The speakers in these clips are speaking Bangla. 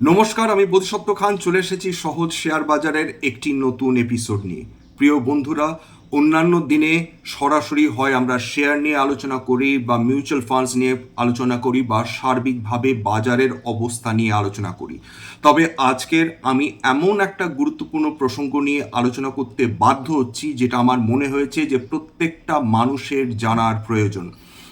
নমস্কার, আমি বোধিসত্ত্ব খান, চলে এসেছি সহজ শেয়ার বাজারের একটি নতুন এপিসোড নিয়ে। প্রিয় বন্ধুরা, অন্যান্য দিনে সরাসরি হয় আমরা শেয়ার নিয়ে আলোচনা করি বা মিউচুয়াল ফান্ডস নিয়ে আলোচনা করি বা সার্বিকভাবে বাজারের অবস্থা নিয়ে আলোচনা করি। তবে আজকের আমি এমন একটা গুরুত্বপূর্ণ প্রসঙ্গ নিয়ে আলোচনা করতে বাধ্য হচ্ছি, যেটা আমার মনে হয়েছে যে প্রত্যেকটা মানুষের জানার প্রয়োজন।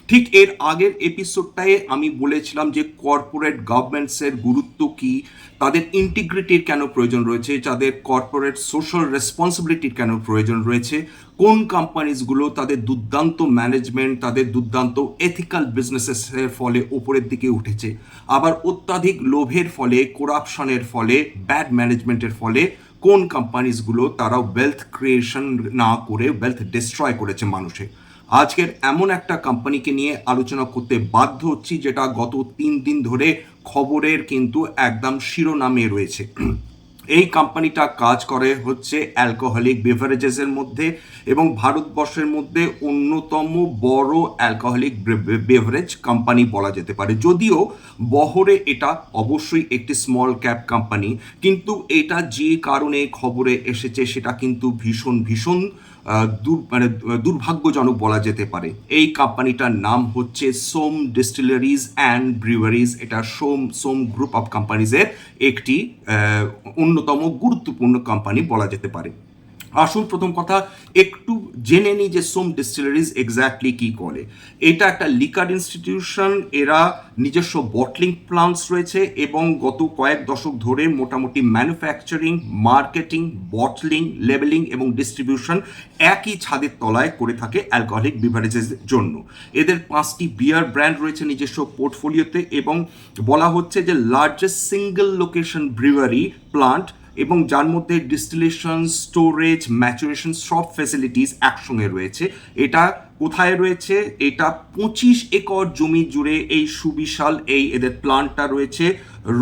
ঠিক এর আগের এপিসোডটায় আমি বলেছিলাম যে কর্পোরেট গভর্নমেন্টসের গুরুত্ব কি, তাদের ইন্টিগ্রিটির কেন প্রয়োজন রয়েছে তাদের কর্পোরেট সোশ্যাল রেসপন্সিবিলিটির কেন প্রয়োজন রয়েছে, কোন কোম্পানিজগুলো তাদের দুর্দান্ত ম্যানেজমেন্ট তাদের দুর্দান্ত এথিক্যাল বিজনেসেসের ফলে ওপরের দিকে উঠেছে। আবার অত্যাধিক লোভের ফলে করাপশনের ফলে ব্যাড ম্যানেজমেন্টের ফলে কোন কোম্পানিজগুলো তারা ওয়েলথ ক্রিয়েশন না করে ওয়েলথ ডিস্ট্রয় করেছে মানুষের আজকের এমন একটা কোম্পানিকে নিয়ে আলোচনা করতে বাধ্য হচ্ছি, যেটা গত তিন দিন ধরে খবরের কিন্তু একদম শিরোনামে রয়েছে। এই কোম্পানিটা কাজ করে হচ্ছে অ্যালকোহলিক বেভারেজেসের মধ্যে এবং ভারতবর্ষের মধ্যে অন্যতম বড় অ্যালকোহলিক বেভারেজ কোম্পানি বলা যেতে পারে। যদিও বহরে এটা অবশ্যই একটি স্মল ক্যাপ কোম্পানি কিন্তু এটা যে কারণে খবরে এসেছে সেটা কিন্তু ভীষণ ভীষণ দূর মানে দুর্ভাগ্যজনক বলা যেতে পারে। এই কোম্পানিটার নাম হচ্ছে সোম ডিস্টিলারিজ অ্যান্ড ব্রিউয়ারিজ এটা সোম সোম গ্রুপ অফ কোম্পানিজের একটি অন্যতম গুরুত্বপূর্ণ কোম্পানি বলা যেতে পারে। আসুন প্রথম কথা, একটু জেনে নিই যে সোম ডিস্টিলারিজ এক্স্যাক্টলি কি করে। এটা একটা লিকার ইনস্টিটিউশন, এরা নিজস্ব বটলিং প্লান্টস রয়েছে এবং গত কয়েক দশক ধরে মোটামুটি ম্যানুফ্যাকচারিং মার্কেটিং বটলিং লেবেলিং এবং ডিস্ট্রিবিউশন একই ছাদের তলায় করে থাকে অ্যালকোহলিক বিভারেজের জন্য। এদের পাঁচটি বিয়ার ব্র্যান্ড রয়েছে নিজস্ব পোর্টফোলিওতে এবং বলা হচ্ছে যে largest single location brewery plant এবং যার মধ্যে ডিস্টিলেশন স্টোরেজ ম্যাচুরেশন সব ফ্যাসিলিটিস একসঙ্গে রয়েছে। এটা কোথায় রয়েছে? এটা পঁচিশ একর জমি জুড়ে এই সুবিশাল এই এদের প্লান্টটা রয়েছে।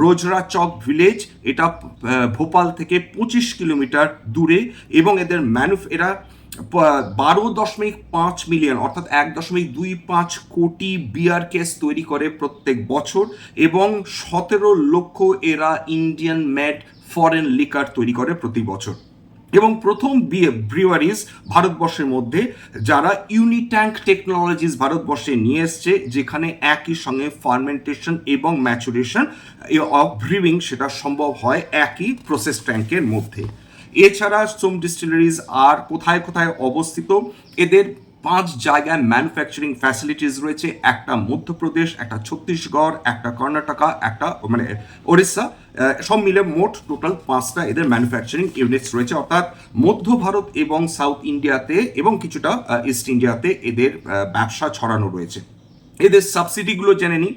রোজরা চক ভিলেজ এটা ভোপাল থেকে পঁচিশ কিলোমিটার দূরে এবং এদের ম্যানুফ এরা বারো দশমিক পাঁচ মিলিয়ন অর্থাৎ এক দশমিক দুই পাঁচ কোটি বিয়ার কেস তৈরি করে প্রত্যেক বছর এবং সতেরো লক্ষ এরা ইন্ডিয়ান মেড ফরেন লিকার তৈরি করে প্রতি বছর। এবং প্রথম ব্রিওয়ারিজ ভারতবর্ষের মধ্যে, যারা ইউনিট্যাঙ্ক টেকনোলজিস ভারতবর্ষে নিয়ে এসছে, যেখানে একই সঙ্গে ফার্মেন্টেশন এবং ম্যাচুরেশন অফ ব্রিউইং সেটা সম্ভব হয় একই প্রসেস ট্যাঙ্কের মধ্যে। এছাড়া সোম ডিস্টিলারিজ আর কোথায় কোথায় অবস্থিত, এদের পাঁচ জায়গায় ম্যানুফ্যাকচারিং ফ্যাসিলিটিস রয়েছে। একটা মধ্যপ্রদেশ, একটা ছত্তিশগড়, একটা কর্ণাটকা, একটা মানে ওড়িশা সব মিলে মোট টোটাল পাঁচটা এদের ম্যানুফ্যাকচারিং ইউনিটস রয়েছে। অর্থাৎ মধ্য ভারত এবং সাউথ ইন্ডিয়াতে এবং কিছুটা ইস্ট ইন্ডিয়াতে এদের ব্যবসা ছড়ানো রয়েছে। এদের সাবসিডিগুলো জেনে নিই।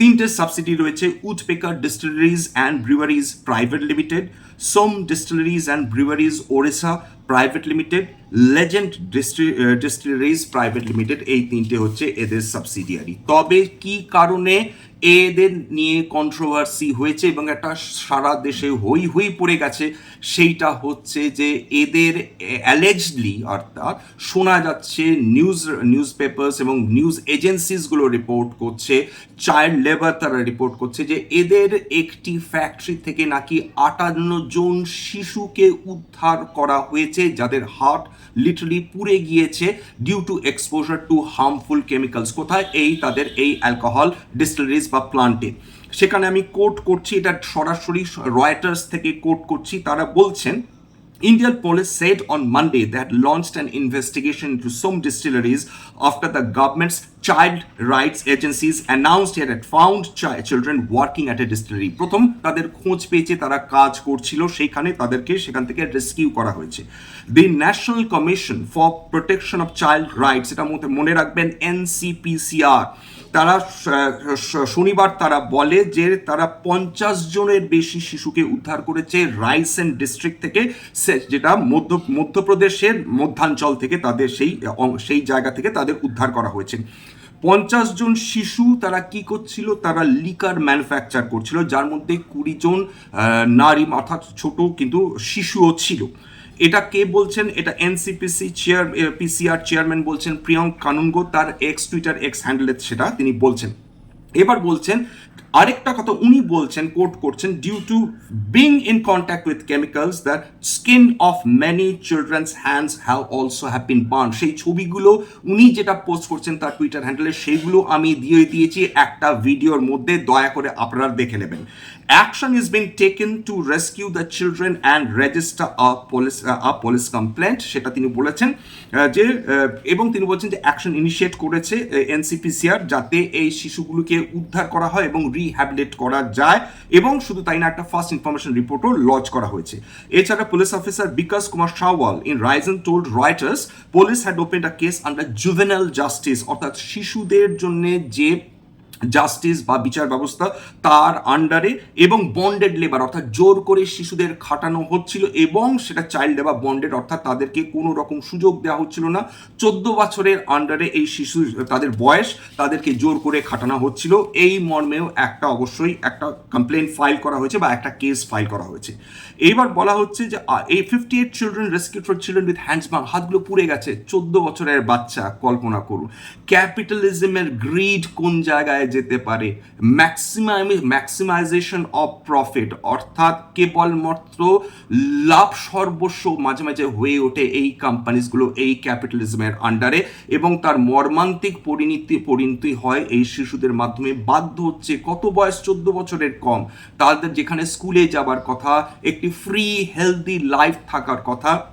তিনটে সাবসিডি রয়েছে উথপেকার distilleries and breweries private limited Som distilleries and breweries Odisha private limited legend distilleries private limited এই তিনটে হচ্ছে এদের সাবসিডিয়ারি তবে কি কারণে এদের নিয়ে কন্ট্রোভার্সি হয়েছে এবং একটা সারা দেশে হই হই পড়ে গেছে। সেইটা হচ্ছে যে এদের অ্যালেজডলি অর্থাৎ শোনা যাচ্ছে নিউজ নিউজ পেপার্স এবং নিউজ এজেন্সিসগুলো রিপোর্ট করছে চাইল্ড লেবার তারা রিপোর্ট করছে যে এদের একটি ফ্যাক্টরি থেকে নাকি আটান্ন জন শিশুকে উদ্ধার করা হয়েছে, যাদের হার্ট লিটারালি পুড়ে গিয়েছে due to exposure to harmful chemicals কোথায়? এই তাদের এই অ্যালকোহল ডিস্টিলারিজ বা প্লান্টে সেখানে আমি কোট করছি এটা সরাসরি রয়টার্স থেকে কোট করছি তারা বলছেন Indian police said on Monday they had launched an investigation into some distilleries after the government's child rights agencies announced it had found chi- children working at a distillery. প্রথম তাদের খোঁজ পেয়েছে তারা কাজ করছিল সেইখানে তাদেরকে সেখান থেকে রেস্কিউ করা হয়েছে the national commission for protection of child rights এটা মনে রাখবেন এনসিপিসিআর তারা শনিবার তারা বলে যে তারা পঞ্চাশ জনের বেশি শিশুকে উদ্ধার করেছে রাইসেন ডিস্ট্রিক্ট থেকে যেটা মধ্য, মধ্যপ্রদেশের মধ্যাঞ্চল থেকে তাদের সেই সেই জায়গা থেকে তাদের উদ্ধার করা হয়েছে। পঞ্চাশ জন শিশু তারা কি করছিল? তারা লিকার ম্যানুফ্যাকচার করছিল, যার মধ্যে কুড়ি জন নারী, অর্থাৎ ছোট কিন্তু শিশুও ছিল। এটা কে বলছেন? এটা এনসিপিসি চেয়ার পিসিআর চেয়ারম্যান বলছেন প্রিয়ঙ্ক কানুনগো তার এক্স টুইটার এক্স হ্যান্ডেলে সেটা তিনি বলছেন। এবার বলছেন, আরেকটা কথা উনি বলছেন কোট করছেন due to being in contact with chemicals the skin of many children's hands have also have been burn সেই ছবিগুলো উনি যেটা পোস্ট করছেন তার টুইটার হ্যান্ডেলে সেইগুলো আমি দিয়ে দিয়েছি, একটা ভিডিওর মধ্যে দয়া করে আপনারা দেখে নেবেন। Action is being taken to rescue the children and register a police a police complaint সেটা তিনি বলেছেন। যে এবং তিনি বলছেন যে অ্যাকশন ইনিশিয়েট করেছে এনসিপিসিআর যাতে এই শিশুগুলোকে উদ্ধার করা হয় এবং রিহ্যাবিলেট করা যায়। এবং শুধু তাই না, একটা ফার্স্ট ইনফরমেশন রিপোর্টও লঞ্চ করা হয়েছে। এছাড়া police officer bKash Kumar Shawwal in Raisen told Reuters police had open a case under juvenile justice অর্থাৎ শিশুদের জন্য যে জাস্টিস বা বিচার ব্যবস্থা তার আন্ডারে এবং বন্ডেড লেবার অর্থাৎ জোর করে শিশুদের খাটানো হচ্ছিল এবং সেটা চাইল্ড লেবার বন্ডেড অর্থাৎ তাদেরকে কোনো রকম সুযোগ দেওয়া হচ্ছিল না। চোদ্দ বছরের আন্ডারে এই শিশু, তাদের বয়স তাদেরকে জোর করে খাটানো হচ্ছিল। এই মর্মেও একটা অবশ্যই একটা কমপ্লেন ফাইল করা হয়েছে বা একটা কেস ফাইল করা হয়েছে। এইবার বলা হচ্ছে যে এই fifty eight children rescue for children with hands বাং হাতগুলো পুড়ে গেছে। চোদ্দ বছরের বাচ্চা, কল্পনা করুন। ক্যাপিটালিজমের গ্রিড কোন জায়গায় যেতে পারে। ম্যাক্সিমাম ম্যাক্সিমাইজেশন অফ প্রফিট অর্থাৎ কেবলমাত্র লাভ সর্বস্ব মাঝে মাঝে হয়ে ওঠে এই কোম্পানিজগুলো এই ক্যাপিটালিজমের আন্ডারে এবং তার মর্মান্তিক পরিণতি পরিণতি হয় এই শিশুদের মাধ্যমে। বাধ্য হচ্ছে কত বয়স? চোদ্দ বছরের কম। তাদের যেখানে স্কুলে যাবার কথা, একটি ফ্রি হেলদি লাইফ থাকার কথা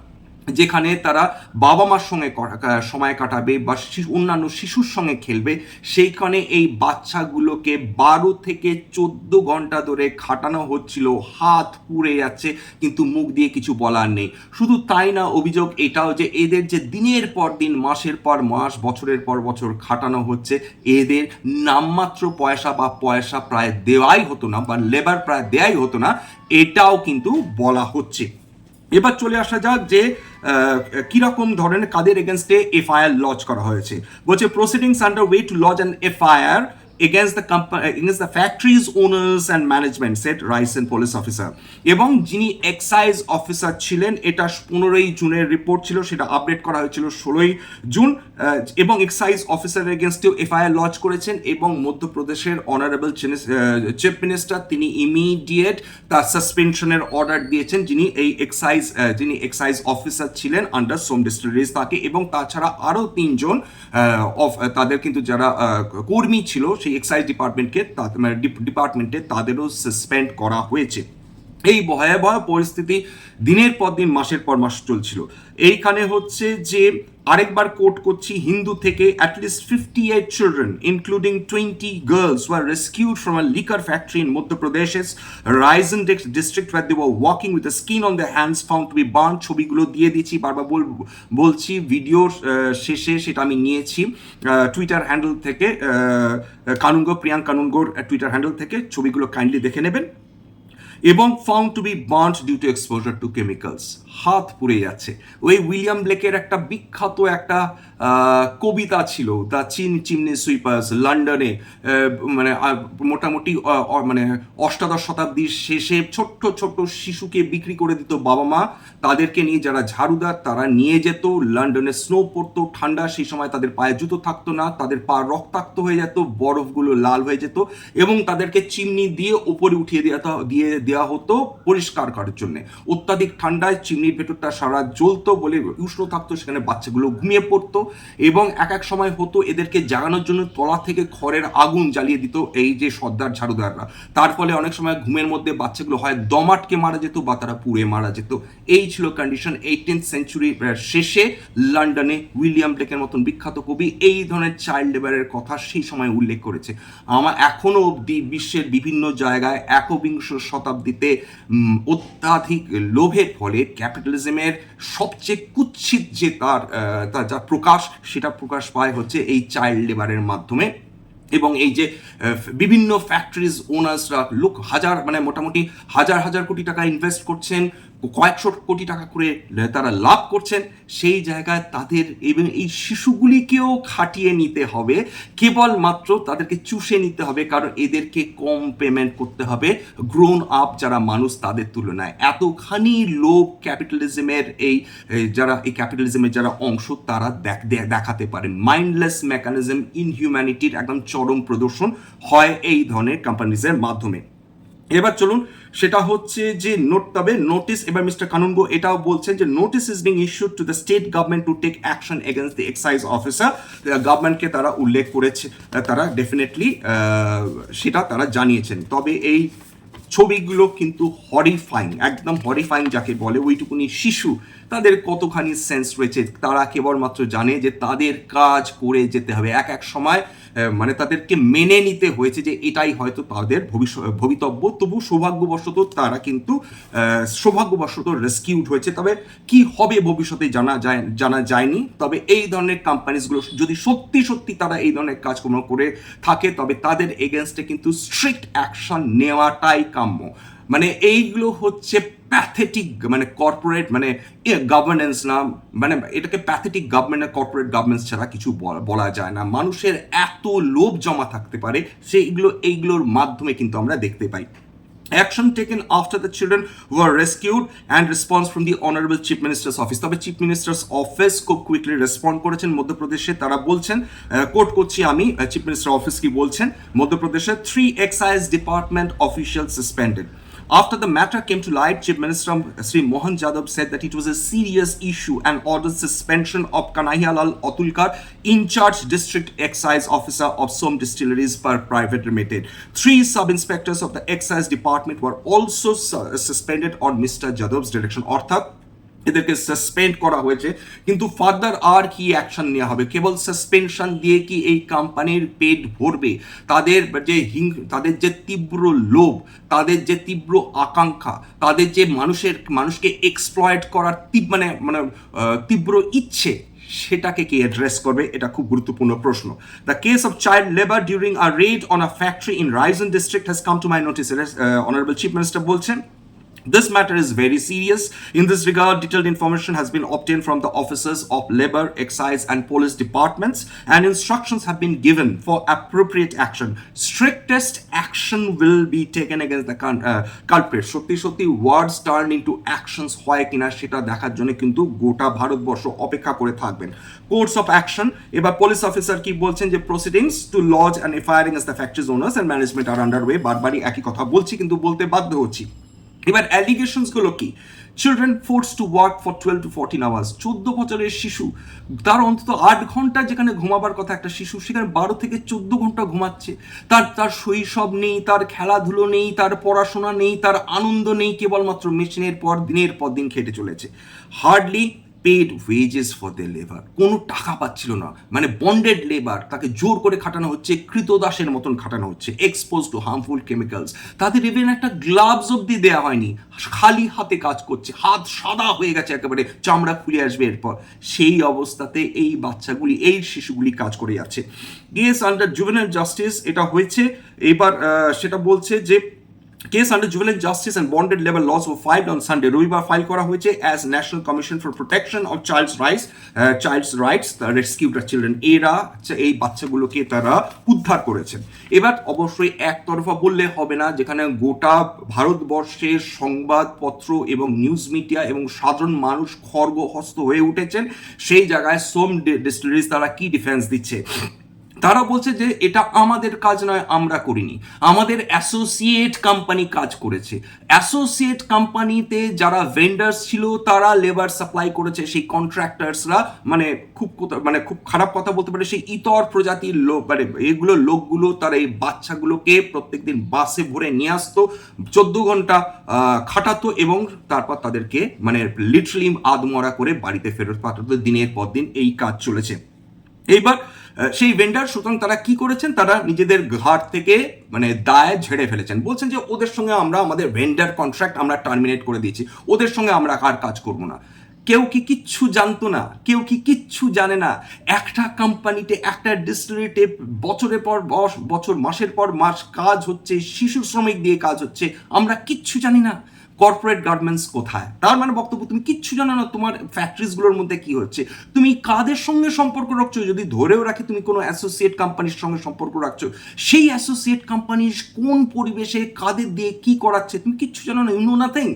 যেখানে তারা বাবা মার সঙ্গে সময় কাটাবে বা অন্যান্য শিশুর সঙ্গে খেলবে, সেইখানে এই বাচ্চাগুলোকে বারো থেকে চোদ্দ ঘণ্টা ধরে খাটানো হচ্ছিল, হাত পুড়ে যাচ্ছে, কিন্তু মুখ দিয়ে কিছু বলার নেই। শুধু তাই না, অভিযোগ এটাও যে এদের যে দিনের পর দিন, মাসের পর মাস, বছরের পর বছর খাটানো হচ্ছে, এদের নামমাত্র পয়সা বা পয়সা প্রায় দেওয়াই হতো না বা লেবার প্রায় দেওয়াই হতো না, এটাও কিন্তু বলা হচ্ছে। এবার চলে আসা যাক যে কীরকম ধরনের কাদের এগেনস্টে এফআইআর লজ করা হয়েছে? বলছে proceedings under way to lodge and FIR against the company against the factories owners and management, said Rice and police officer. এবং যিনি এক্সাইজ অফিসার ছিলেন, এটা পনেরোই জুনের রিপোর্ট ছিল, সেটা আপডেট করা হয়েছিল ষোলোই জুন এবং এক্সাইজ অফিসারের এগেনস্টেও এফআইআর লজ করেছেন, এবং মধ্যপ্রদেশের অনারেবল চিফ মিনিস্টার তিনি ইমিডিয়েট তার সাসপেনশনের অর্ডার দিয়েছেন, যিনি এই এক্সাইজ যিনি এক্সাইজ অফিসার ছিলেন আন্ডার সোম ডিস্টিলারিজ তাকে, এবং তাছাড়া আরও তিনজন অফ তাদের কিন্তু যারা কর্মী ছিল, সেই এক্সাইজ ডিপার্টমেন্টকে মানে ডিপার্টমেন্টে তাদেরও সাসপেন্ড করা হয়েছে। এই ভয়াবহ পরিস্থিতি দিনের পর দিন, মাসের পর মাস চলছিল। এইখানে হচ্ছে যে আরেকবার কোট করছি, হিন্দু থেকে at least fifty eight children including twenty girls were rescued from a liquor factory in মধ্যপ্রদেশের Raisen district were they were working with skin on the hands found to be burn ছবিগুলো দিয়ে দিচ্ছি, বারবার বল, বলছি ভিডিওর শেষে সেটা আমি নিয়েছি টুইটার হ্যান্ডেল থেকে কানুনগো প্রিয়াঙ্ক কানুনগোর টুইটার হ্যান্ডেল থেকে। ছবিগুলো কাইন্ডলি দেখে নেবেন। এবং found to be burned due to exposure to chemicals হাত পুড়ে যাচ্ছে। ওই উইলিয়াম ব্লেকের একটা বিখ্যাত একটা কবিতা ছিল, দ্য চিন চিমনি সুইপার্স লন্ডনে মানে মোটামুটি মানে অষ্টাদশ শতাব্দীর শেষে ছোট্ট ছোট্ট শিশুকে বিক্রি করে দিত বাবা মা। তাদেরকে নিয়ে যারা ঝাড়ুদার, তারা নিয়ে যেত। লন্ডনে স্নো পড়তো, ঠান্ডা, সেই সময় তাদের পায়ে জুতো থাকতো না। তাদের পা রক্তাক্ত হয়ে যেত, বরফগুলো লাল হয়ে যেত এবং তাদেরকে চিমনি দিয়ে উপরে উঠিয়ে দেওয়া দিয়ে দেওয়া হতো পরিষ্কার করার জন্য। অত্যাধিক ঠান্ডায় চিমনির ভেতরটা সারা জ্বলতো বলে উষ্ণ থাকতো, সেখানে বাচ্চাগুলো ঘুমিয়ে পড়তো এবং এক এক সময় হতো এদেরকে জাগানোর জন্য তলা থেকে খড়ের আগুন জ্বালিয়ে দিত এই যে সর্দার ঝাড়ুদাররা। তার ফলে অনেক সময় ঘুমের মধ্যে বাচ্চাগুলো হয় দমাটকে মারা যেত বা তারা পুড়ে মারা যেত। এই ছিল কন্ডিশন এইটিন্থ সেঞ্চুরি শেষে লন্ডনে উইলিয়াম ব্লেকের মতন বিখ্যাত কবি এই ধরনের চাইল্ড লেবারের কথা সেই সময় উল্লেখ করেছে। আমার এখনও অবধি বিশ্বের বিভিন্ন জায়গায় একবিংশ শতাব্দীতে অত্যাধিক লোভের ফলে ক্যাপিটালিজমের সবচেয়ে কুৎসিত যে তার তার যা প্রকাশ, সেটা প্রকাশ পায় হচ্ছে এই চাইল্ড লেবারের মাধ্যমে। এবং এই যে বিভিন্ন ফ্যাক্টরিজ ওনার্সরা লোক হাজার মানে মোটামুটি হাজার হাজার কোটি টাকা ইনভেস্ট করছেন কয়েকশো কোটি টাকা করে তারা লাভ করছেন, সেই জায়গায় তাদের এবং এই শিশুগুলিকেও খাটিয়ে নিতে হবে। কেবলমাত্র তাদেরকে চুষে নিতে হবে, কারণ এদেরকে কম পেমেন্ট করতে হবে। গ্রোন আপ যারা মানুষ, তাদের তুলনায়। এতখানি লোভ ক্যাপিটালিজমের এই যারা, এই ক্যাপিটালিজমের যারা অংশ, তারা দেখাতে পারেন। মাইন্ডলেস মেকানিজম ইনহিউম্যানিটির একদম চরম প্রদর্শন হয় এই ধরনের কোম্পানিজের মাধ্যমে। এবার চলুন, সেটা হচ্ছে যে নোট তবে নোটিস এবার মিস্টার কানুনগো এটাও বলছেন যে notice is being issued to the state government to take action against the excise officer গভর্নমেন্টকে তারা উল্লেখ করেছে, তারা ডেফিনেটলি সেটা তারা জানিয়েছেন। তবে এই ছবিগুলো কিন্তু হরিফাইং একদম হরিফাইং যাকে বলে, ওইটুকুনি শিশু তাদের কতখানি সেন্স রয়েছে, তারা কেবলমাত্র জানে যে তাদের কাজ করে যেতে হবে। এক এক সময় মানে তাদেরকে মেনে নিতে হয়েছে যে এটাই হয়তো তাদের ভবিষ্যৎ ভবিতব্য। তবু সৌভাগ্যবশত তারা কিন্তু সৌভাগ্যবশত রেস্কিউড হয়েছে। তবে কি হবে ভবিষ্যতে জানা যায়, জানা যায়নি। তবে এই ধরনের কোম্পানিজগুলো যদি সত্যি সত্যি তারা এই ধরনের কাজকর্ম করে থাকে, তবে তাদের এগেনস্টে কিন্তু স্ট্রিক্ট অ্যাকশন নেওয়াটাই কাম্য। মানে এইগুলো হচ্ছে প্যাথেটিক মানে কর্পোরেট মানে গভর্নেন্স না মানে এটাকে প্যাথেটিক গভর্নমেন্ট কর্পোরেট গভর্নেন্স ছাড়া কিছু বলা- যায় না। মানুষের এত লোভ জমা থাকতে পারে, সেইগুলো, এইগুলোর মাধ্যমে কিন্তু আমরা দেখতে পাই। Action taken after the children were rescued and response from the Honorable Chief Minister's Office. তবে চিফ মিনিস্টার্স অফিস খুব কুইকলি রেসপন্ড করেছেন মধ্যপ্রদেশে। তারা বলছেন কোর্ট করছি আমি চিফ মিনিস্টার অফিস কি বলছেন? মধ্যপ্রদেশে three excise department official suspended After the matter came to light, Chief Minister Sri Mohan Jadhav said that it was a serious issue and ordered suspension of Kanaihalal Otulkar, in charge district excise officer of some distilleries per private limited. Three sub-inspectors of the excise department were also su- suspended on Mr. Jadhav's direction. অর্থাৎ এদেরকে সাসপেন্ড করা হয়েছে। কিন্তু ফার্দার আর কি অ্যাকশন নেওয়া হবে? কেবল সাসপেনশন দিয়ে কি এই কোম্পানির পেট ভরবে? তাদের যে হিং, তাদের যে তীব্র লোভ, তাদের যে তীব্র আকাঙ্ক্ষা, তাদের যে মানুষের, মানুষকে এক্সপ্লয়েট করার মানে মানে তীব্র ইচ্ছে, সেটাকে কি অ্যাড্রেস করবে? এটা খুব গুরুত্বপূর্ণ প্রশ্ন। The case of child labour during a raid on a factory in Raisen district has come to my notice honourable chief minister বলছেন This matter is very serious. In this regard, detailed information has been obtained from the officers of labor, excise, and police departments, and instructions have been given for appropriate action. Strictest action will be taken against the cul- uh, culprit. সত্যি সত্যি ওয়ার্ডস টার্ন ইন্টু অ্যাকশনস হয় কিনা সেটা দেখার জন্য কিন্তু গোটা ভারতবর্ষ অপেক্ষা করে থাকবেন কোর্স অফ অ্যাকশন এবার পুলিশ অফিসার কি বলছেন যে প্রসিডিংস টু লজ অ্যান্ড এফআইআরিং S the factories owners and management are under way বারবারই একই কথা বলছি কিন্তু বলতে বাধ্য হচ্ছি এবার অ্যালিগেশনসগুলো কি? Children forced to work for twelve to fourteen hours চোদ্দ বছরের শিশু, তার অন্তত আট ঘণ্টা যেখানে ঘুমাবার কথা একটা শিশু, সেখানে বারো থেকে চোদ্দ ঘণ্টা ঘুমাচ্ছে। তার তার শৈশব নেই, তার খেলাধুলো নেই, তার পড়াশোনা নেই, তার আনন্দ নেই, কেবলমাত্র মেশিনের পর, দিনের পর দিন খেটে চলেছে। Hardly paid wages for the labour কোনো টাকা পাচ্ছিল না। মানে বন্ডেড লেবার তাকে জোর করে খাটানো হচ্ছে, কৃতদাসের মতন খাটানো হচ্ছে এক্সপোজ টু হার্মফুল কেমিক্যালস তাদের ইভেন একটা গ্লাভস অব্দি দেওয়া হয়নি। খালি হাতে কাজ করছে, হাত সাদা হয়ে গেছে একেবারে, চামড়া খুলে আসবে এরপর। সেই অবস্থাতে এই বাচ্চাগুলি, এই শিশুগুলি কাজ করে যাচ্ছে। কেস আন্ডার জুভেনাল জাস্টিস এটা হয়েছে। এবার সেটা বলছে যে case under juvenile justice and bonded labour laws O file on Sunday. রবিবার ফাইল করা হয়েছে as national commission for protection of childs rights childs rights রেস্কিউটার children এরা হচ্ছে এই বাচ্চাগুলোকে তারা উদ্ধার করেছেন এবার অবশ্যই একতরফা বললে হবে না, যেখানে গোটা ভারতবর্ষের সংবাদপত্র এবং নিউজ মিডিয়া এবং সাধারণ মানুষ খর্গহস্ত হয়ে উঠেছেন, সেই জায়গায় সোম ডিস্টিলারিজ তারা কি ডিফেন্স দিচ্ছে? তারা বলছে যে এটা আমাদের কাজ নয়, আমরা করিনি। আমাদের অ্যাসোসিয়েট কোম্পানি কাজ করেছে। অ্যাসোসিয়েট কোম্পানিতে যারা ভেন্ডার্স ছিল, তারা লেবার সাপ্লাই করেছে। সেই কন্ট্রাক্টার্সরা মানে খুব মানে খুব খারাপ কথা বলতে পারে, সেই ইতর প্রজাতির লোক মানে এগুলো লোকগুলো, তারা এই বাচ্চাগুলোকে প্রত্যেকদিন বাসে ভরে নিয়ে আসতো, চোদ্দ ঘণ্টা খাটাতো এবং তারপর তাদেরকে মানে লিটারালি আদমরা করে বাড়িতে ফেরত পাঠাতো। দিনের পর দিন এই কাজ চলেছে। এইবার সেই ভেন্ডার সুতরাং তারা কি করেছেন? তারা নিজেদের ঘাট থেকে মানে দায় ঝেড়ে ফেলেছেন। বলছেন যে ওদের সঙ্গে আমরা, আমাদের ভেন্ডার কন্ট্রাক্ট আমরা টার্মিনেট করে দিয়েছি। ওদের সঙ্গে আমরা আর কাজ করব না। কেউ কি কিচ্ছু জানতো না? কেউ কি কিচ্ছু জানে না? একটা কোম্পানিতে একটা ডিস্টিলারিতে বছরের পর বছর, মাসের পর মাস কাজ হচ্ছে, শিশু শ্রমিক দিয়ে কাজ হচ্ছে। আমরা কিচ্ছু জানি না। কর্পোরেট গার্মেন্টস কোথায়? তার মানে বক্তব্য, তুমি কিচ্ছু জানো না তোমার ফ্যাক্টরিজগুলোর মধ্যে কি হচ্ছে। তুমি কাদের সঙ্গে সম্পর্ক রাখছো? যদি ধরেও রাখি, তুমি কোনো অ্যাসোসিয়েট কোম্পানির সঙ্গে সম্পর্ক রাখছো, সেই অ্যাসোসিয়েট কোম্পানির কোন পরিবেশে, কাদের দিয়ে কি করাচ্ছে, তুমি কিচ্ছু জানো না ইউ নো নাথিং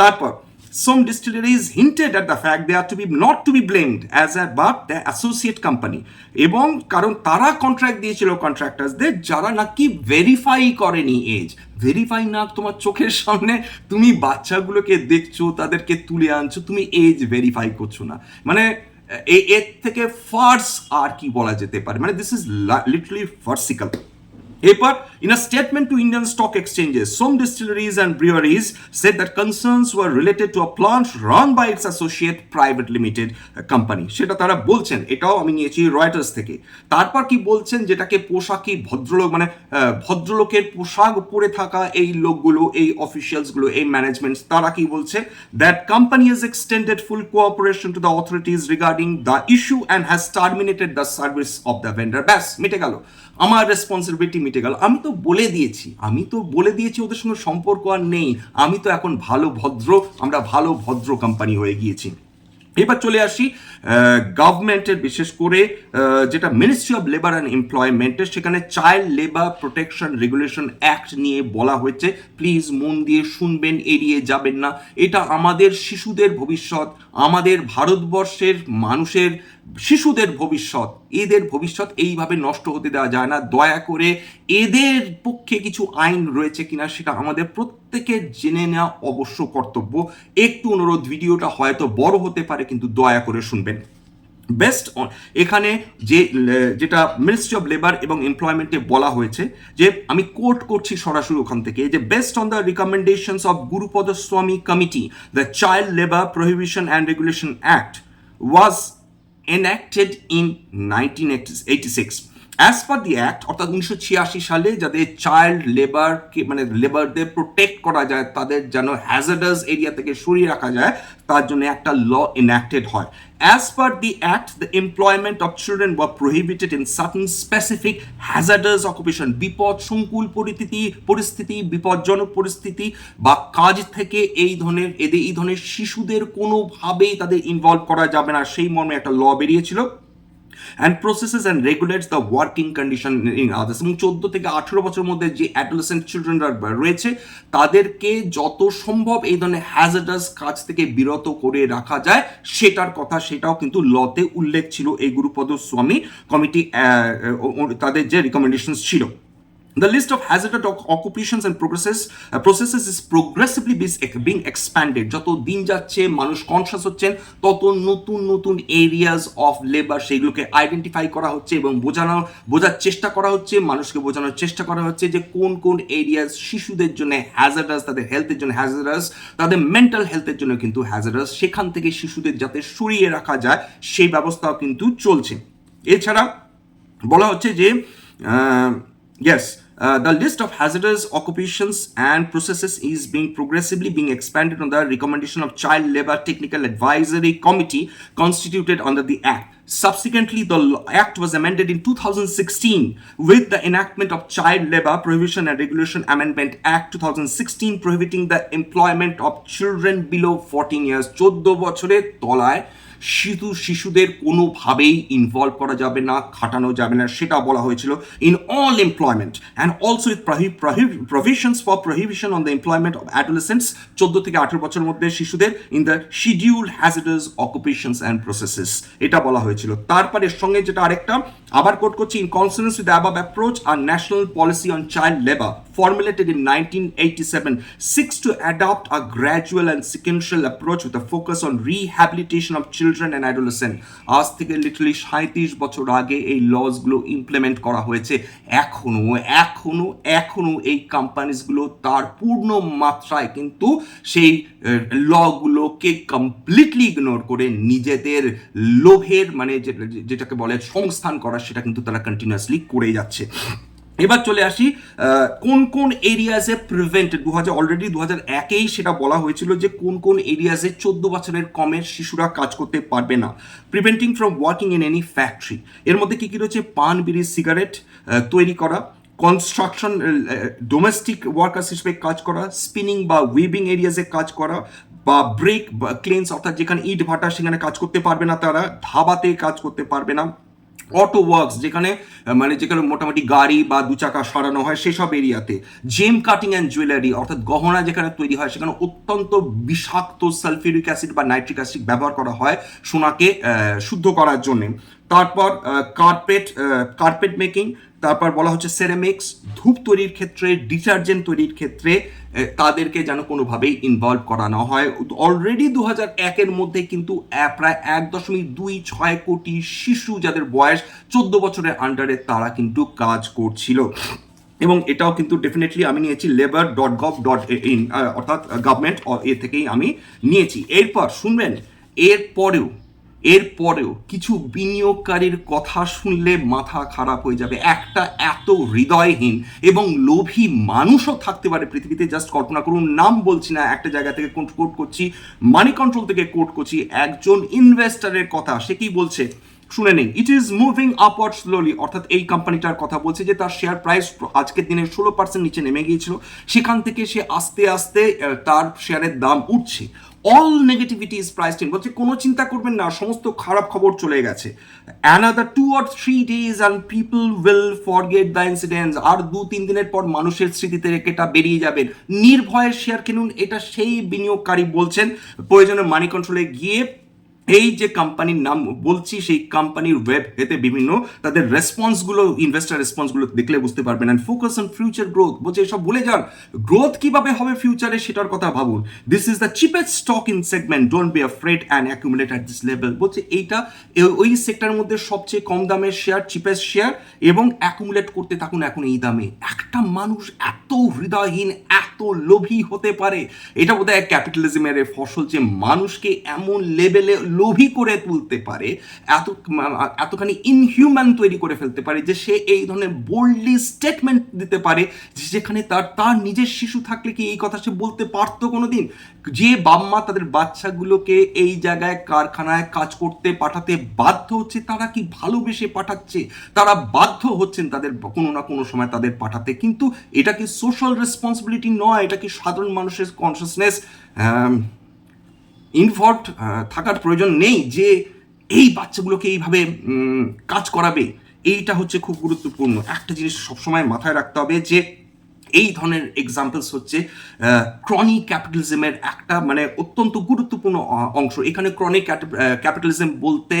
তারপর, some distilleries hinted at the fact they are to be, not to be blamed as a but the associate company এবং কারণ তারা কন্ট্রাক্ট দিয়েছিল কন্ট্রাক্টার্সদের যারা নাকি ভেরিফাই করেনি এজ ভেরিফাই না তোমার চোখের সামনে, তুমি বাচ্চাগুলোকে দেখছ, তাদেরকে তুলে আনছো, তুমি এজ ভেরিফাই করছ না। মানে এর থেকে ফার্স আর কি বলা যেতে পারে? মানে this is literally farcical paper, in a statement to Indian stock exchanges, some distilleries and breweries said that concerns were related to a plant run by its associate private limited company. সেটা তারা বলছেন এটাও আমি নিয়েছি রয়টার্স থেকে। তারপর কি বলছেন যেটাকে পোশাকই ভদ্রলোক মানে ভদ্রলোকের পোশাক পরে থাকা এই লোকগুলো এই অফিসিয়ালসগুলো এই ম্যানেজমেন্ট তারা কি বলছে? That company has extended full cooperation to the authorities regarding the issue and has terminated the service of the vendor ব্যাস মিটে গেল। আমার রেসপন্সিবিলিটি মিটে গেল আমি তো বলে দিয়েছি, আমি তো বলে দিয়েছি ওদের সঙ্গে সম্পর্ক আর নেই। আমি তো এখন ভালো ভদ্র, আমরা ভালো ভদ্র কোম্পানি হয়ে গিয়েছি। এবার চলে আসি গভর্নমেন্টের বিশেষ করে যেটা মিনিস্ট্রি অফ লেবার অ্যান্ড এমপ্লয়মেন্টের সেখানে child labour protection regulation act নিয়ে বলা হয়েছে। প্লিজ মন দিয়ে শুনবেন, এড়িয়ে যাবেন না। এটা আমাদের শিশুদের ভবিষ্যৎ, আমাদের ভারতবর্ষের মানুষের শিশুদের ভবিষ্যৎ। এদের ভবিষ্যৎ এইভাবে নষ্ট হতে দেওয়া যায় না। দয়া করে এদের পক্ষে কিছু আইন রয়েছে কিনা সেটা আমাদের প্রত্যেকের জেনে নেওয়া অবশ্য কর্তব্য। একটু অনুরোধ, ভিডিওটা হয়তো বড় হতে পারে, কিন্তু দয়া করে শুনবেন। বেস্ট এখানে যে যেটা মিনিস্ট্রি অফ লেবার এবং এমপ্লয়মেন্টে বলা হয়েছে, যে আমি কোট করছি সরাসরি ওখান থেকে, যে based on the recommendations of Gurupada Swamy committee the child labour prohibition and regulation act was enacted in 1986 as per the act অর্থাৎ উনিশশো ছিয়াশি সালে যাদের চাইল্ড লেবারকে মানে লেবারদের প্রোটেক্ট করা যায়, তাদের যেন হ্যাজার্ডাস এরিয়া থেকে সরিয়ে রাখা যায়, তার জন্য একটা ল এনাক্টেড হয়। As per the act the employment of children were prohibited in certain specific hazardous occupation বিপদ, সংকুল পরিস্থিতি পরিস্থিতি, বিপজ্জনক পরিস্থিতি বা কাজ থেকে এই ধরনের, এদের, এই ধরনের শিশুদের কোনোভাবেই তাদের ইনভলভ করা যাবে না। সেই মর্মে একটা ল বেরিয়েছিল। And processes and regulates the working condition in others এবং চোদ্দ থেকে আঠেরো বছরের মধ্যে যে অ্যাডোলেসেন্ট চিলড্রেনরা রয়েছে, তাদেরকে যত সম্ভব এই ধরনের হ্যাজার্ডাস কাজ থেকে বিরত করে রাখা যায়, সেটার কথা সেটাও কিন্তু লতে উল্লেখ ছিল এই গুরুপদ স্বামী। কমিটি তাদের যে রিকমেন্ডেশন ছিল। The list of hazardous oc- occupations and progresses, uh, processes is progressively being expanded. যত দিন যাচ্ছে মানুষ কনসাস হচ্ছেন তত নতুন নতুন এরিয়াজ অফ লেবার সেগুলোকে আইডেন্টিফাই করা হচ্ছে এবং বোঝানো বোঝার চেষ্টা করা হচ্ছে মানুষকে বোঝানোর চেষ্টা করা হচ্ছে যে কোন কোন এরিয়াজ শিশুদের জন্য হ্যাজারাস তাদের হেলথের জন্য হ্যাজারাস তাদের মেন্টাল হেলথের জন্য কিন্তু হ্যাজারাস সেখান থেকে শিশুদের যাতে সরিয়ে রাখা যায় সেই ব্যবস্থাও কিন্তু চলছে এছাড়া বলা হচ্ছে যে yes uh, the list of hazardous occupations and processes is being progressively being expanded on the recommendation of child labor technical advisory committee constituted under the act subsequently the l- act was amended in 2016 with the enactment of child labor prohibition and regulation amendment act 2016 prohibiting the employment of children below 14 years 14 বছরের তলায় শিশু শিশুদের কোনোভাবেই ইনভলভ করা যাবে না, খাটানো যাবে না সেটা বলা হয়েছিল in all employment and also with provisions for prohibition on the employment of adolescents চোদ্দ থেকে আঠেরো বছরের মধ্যে শিশুদের in the schedule hazardous occupations and processes এটা বলা হয়েছিল। তারপরে সঙ্গে যেটা আরেকটা, আবার কোট করছি in coincidence with above approach a national policy on child labour formulated in 1987 seeks to adopt a gradual and sequential approach with a focus on rehabilitation of children and adolescents. আজ থেকে লিটারালি সাঁত্রিশ বছর আগে এই লসগুলো ইমপ্লিমেন্ট করা হয়েছে। এখনও এখনও এখনও এই কোম্পানিজগুলো তার পূর্ণ মাত্রায় কিন্তু সেই লগুলোকে কমপ্লিটলি ইগনোর করে নিজেদের লোভের মানে যেটা- যেটাকে বলে সংস্থান করা, সেটা কিন্তু তারা কন্টিনিউয়াসলি করে যাচ্ছে। এবার চলে আসি কোন কোন এরিয়াজে প্রিভেন্ট দু হাজার অলরেডি দু হাজার একেই সেটা বলা হয়েছিল যে কোন কোন এরিয়াজে চোদ্দ বছরের কমের শিশুরা কাজ করতে পারবে না। Preventing from working in any factory এর মধ্যে কি কি রয়েছে? পান, বিড়ি সিগারেট তৈরি করা কনস্ট্রাকশন ডোমেস্টিক ওয়ার্কার্স হিসেবে কাজ করা স্পিনিং বা উইভিং এরিয়াজে কাজ করা, বা ব্রেক ক্লেন্স অর্থাৎ যেখানে ইট ভাটা সেখানে কাজ করতে পারবে না তারা, ধাবাতে কাজ করতে পারবে না। অটো ওয়ার্কস যেখানে মানে যেখানে মোটামুটি গাড়ি বা দু চাকা সরানো হয় সেসব এরিয়াতে। জেম কাটিং অ্যান্ড জুয়েলারি অর্থাৎ গহনা যেখানে তৈরি হয় সেখানে অত্যন্ত বিষাক্ত সালফিউরিক অ্যাসিড বা নাইট্রিক অ্যাসিড ব্যবহার করা হয় সোনাকে শুদ্ধ করার জন্যে। তারপর কার্পেট কার্পেট মেকিং তারপর বলা হচ্ছে সেরামিক্স ধূপ তৈরির ক্ষেত্রে ডিটারজেন্ট তৈরির ক্ষেত্রে তাদেরকে যেন কোনোভাবেই ইনভলভ করা না হয়। অলরেডি দু হাজার একের মধ্যে কিন্তু প্রায় এক দশমিক দুই ছয় কোটি শিশু যাদের বয়স চোদ্দ বছরের আন্ডারে তারা কিন্তু কাজ করছিল। এবং এটাও কিন্তু ডেফিনেটলি আমি নিয়েছি labour dot gov dot in অর্থাৎ গভর্নমেন্ট এ থেকেই আমি নিয়েছি। এরপর শুনবেন, এরপরেও এরপরেও কিছু বিনিয়োগকারীর কথা শুনলে মাথা খারাপ হয়ে যাবে। একটা এত হৃদয়হীন এবং লোভী মানুষও থাকতে পারে পৃথিবীতে। জাস্ট কল্পনা করুন, নাম বলছি না, একটা জায়গা থেকে কোট করছি মানি কন্ট্রোল থেকে কোট করছি, একজন ইনভেস্টারের কথা, সে কি বলছে? শুনে নেই it is moving upward slowly অর্থাৎ এই কোম্পানিটার কথা বলছে যে তার শেয়ার প্রাইস আজকের দিনে ষোলো পার্সেন্ট নিচে নেমে গিয়েছিল। সেখান থেকে সে আস্তে আস্তে তার শেয়ারের দাম উঠছে। All negativity is price in বলছে, কোনো চিন্তা করবেন না, সমস্ত খারাপ খবর চলে গেছে। Another two or three days and people will forget the incidents আর দু তিন দিনের পর মানুষের স্মৃতিতে এটা বেরিয়ে যাবেন নির্ভয়ে শেয়ার কিনুন, এটা সেই বিনিয়োগকারী বলছেন। প্রয়োজনে মানি কন্ট্রোলে গিয়ে এই যে কোম্পানির নাম বলছি, সেই কোম্পানির ওয়েব এতে বিভিন্ন তাদের রেসপন্সগুলো ইনভেস্টার রেসপন্সগুলো দেখলে বুঝতে পারবেন। And focus on future growth বলছে এসব ভুলে যান। গ্রোথ কীভাবে হবে ফিউচারে সেটার কথা ভাবুন। This is the cheapest stock in segment don't be afraid and accumulate at this level বলছে এইটা ওই সেক্টরের মধ্যে সবচেয়ে কম দামের শেয়ার চিপেস্ট শেয়ার এবং অ্যাকুমুলেট করতে থাকুন এখন এই দামে। একটা মানুষ এত হৃদয়হীন, এত লোভী হতে পারে। এটা বোধহয় ক্যাপিটালিজমের ফসল যে মানুষকে এমন লেভেলে লোভী করে তুলতে পারে, এত এতখানি ইনহিউম্যান তৈরি করে ফেলতে পারে যে সে এই ধরনের বোল্ডলি স্টেটমেন্ট দিতে পারে যেখানে তার তার নিজের শিশু থাকলে কি এই কথা সে বলতে পারতো কোনোদিন? যে বাম্মা তাদের বাচ্চাগুলোকে এই জায়গায় কারখানায় কাজ করতে পাঠাতে বাধ্য হচ্ছে, তারা কি ভালোবেসে পাঠাচ্ছে? তারা বাধ্য হচ্ছেন তাদের কোনো না কোনো সময় তাদের পাঠাতে। কিন্তু এটা কি সোশ্যাল রেসপন্সিবিলিটি নয়? এটা কি সাধারণ মানুষের কনসিয়াসনেস ইনভলভ থাকার প্রয়োজন নেই যে এই বাচ্চাগুলোকে এইভাবে কাজ করাবে। এইটা হচ্ছে খুব গুরুত্বপূর্ণ। একটা জিনিস সবসময় মাথায় রাখতে হবে যে এই ধরনের এক্সাম্পলস হচ্ছে ক্রনিক ক্যাপিটালিজমের একটা মানে অত্যন্ত গুরুত্বপূর্ণ অংশ। এখানে ক্রনিক ক্যাপিটালিজম বলতে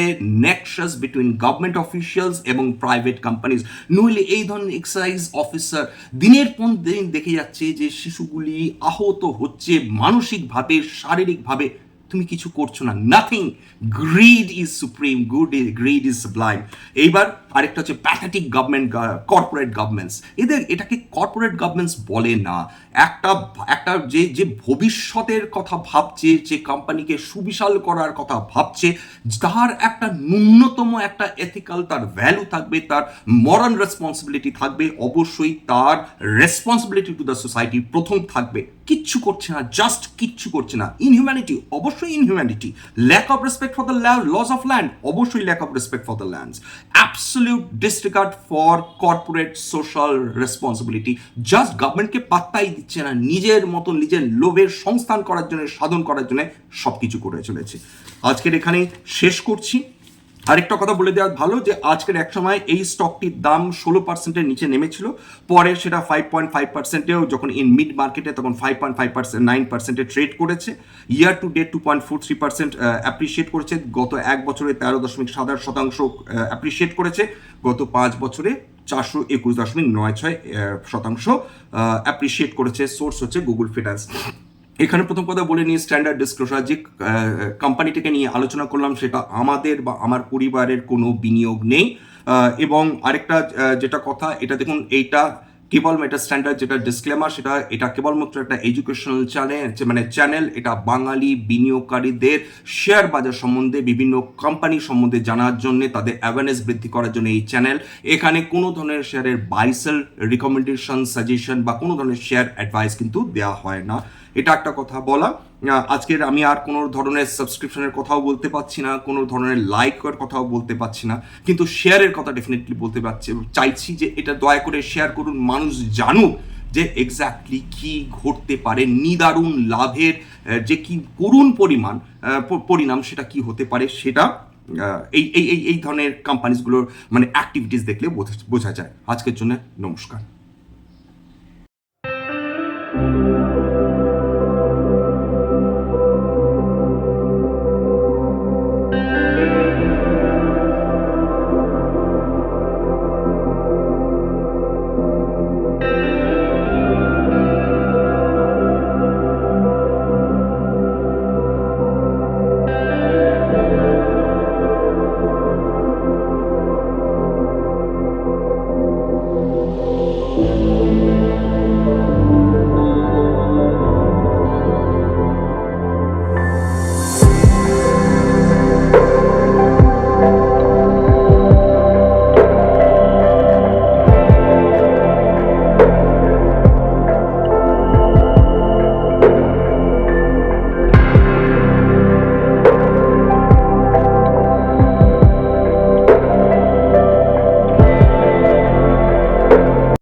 নেক্সাস বিটুইন গভর্নমেন্ট অফিসিয়ালস এবং প্রাইভেট কোম্পানিজ নইলে এই ধরনের এক্সাইজ অফিসার দিনের পর দিন দেখে যাচ্ছে যে শিশুগুলি আহত হচ্ছে মানসিকভাবে, শারীরিকভাবে। তুমি কিছু করছ না। Nothing greed is supreme good greed is sublime এইবার আরেকটা হচ্ছে প্যাথেটিক গভর্নমেন্ট কর্পোরেট গভর্নমেন্টস এদের, এটাকে কর্পোরেট গভর্নমেন্টস বলে না। একটা একটা যে যে ভবিষ্যতের কথা ভাবছে, যে কোম্পানিকে সুবিশাল করার কথা ভাবছে, তার একটা ন্যূনতম একটা এথিক্যাল তার ভ্যালু থাকবে, তার মরাল রেসপন্সিবিলিটি থাকবে, অবশ্যই তার রেসপন্সিবিলিটি টু দ্য সোসাইটি প্রথম থাকবে। কিচ্ছু করছে না জাস্ট কিচ্ছু করছে না। ইনহিউম্যানিটি অবশ্যই inhumanity lack of respect for the loss of land অবশ্যই lack of respect for the lands absolute disregard for corporate social responsibility just গভর্নমেন্টকে পাত্তাই দিচ্ছে না। নিজের মতো নিজের লোভের সংস্থান করার জন্য, সাধন করার জন্য সব কিছু করে চলেছে। আজকের এখানে শেষ করছি। আরেকটা কথা বলে দেওয়া ভালো যে আজকের এক সময় এই স্টকটির দাম ষোলো পার্সেন্টের নিচে নেমেছিল। পরে সেটা ফাইভ পয়েন্ট ফাইভ পার্সেন্টেও যখন ইন মিড মার্কেটে তখন five point five percent nine পার্সেন্টে ট্রেড করেছে। Year to date two point four three percent appreciate করেছে। গত এক বছরে তেরো দশমিক সাত আট শতাংশ অ্যাপ্রিসিয়েট করেছে। গত পাঁচ বছরে চারশো একুশ দশমিক নয় ছয় শতাংশ অ্যাপ্রিসিয়েট করেছে। সোর্স হচ্ছে গুগল ফিনান্স এখানে প্রথম কথা বলে নিই স্ট্যান্ডার্ড ডিসক্লোজার যে কোম্পানিটাকে নিয়ে আলোচনা করলাম সেটা আমাদের বা আমার পরিবারের কোনো বিনিয়োগ নেই। এবং আরেকটা যেটা কথা, এটা দেখুন, এইটা কেবল এটা স্ট্যান্ডার্ড যেটা ডিসক্লেমার সেটা এটা কেবলমাত্র একটা এডুকেশনাল চ্যানেল মানে চ্যানেল এটা বাঙালি বিনিয়োগকারীদের শেয়ার বাজার সম্বন্ধে, বিভিন্ন কোম্পানি সম্বন্ধে জানার জন্য, তাদের অ্যাওয়ারনেস বৃদ্ধি করার জন্য এই চ্যানেল এখানে কোনো ধরনের শেয়ারের বাইসেল রিকমেন্ডেশন সাজেশন বা কোনো ধরনের শেয়ার অ্যাডভাইস কিন্তু দেওয়া হয় না। এটা একটা কথা বলা। আজকের আমি আর কোনো ধরনের সাবস্ক্রিপশনের কথাও বলতে পারছি না, কোনো ধরনের লাইকের কথাও বলতে পারছি না। কিন্তু শেয়ারের কথা ডেফিনেটলি বলতে পারছি চাইছি যে এটা দয়া করে শেয়ার করুন, মানুষ জানুক যে এক্স্যাক্টলি কি ঘটতে পারে, নিদারুণ লাভের যে কি করুণ পরিমাণ পরিণাম সেটা কি হতে পারে সেটা এই এই এই এই ধরনের কোম্পানিজগুলোর মানে অ্যাক্টিভিটিস দেখলে বোঝা যায়। আজকের জন্য নমস্কার।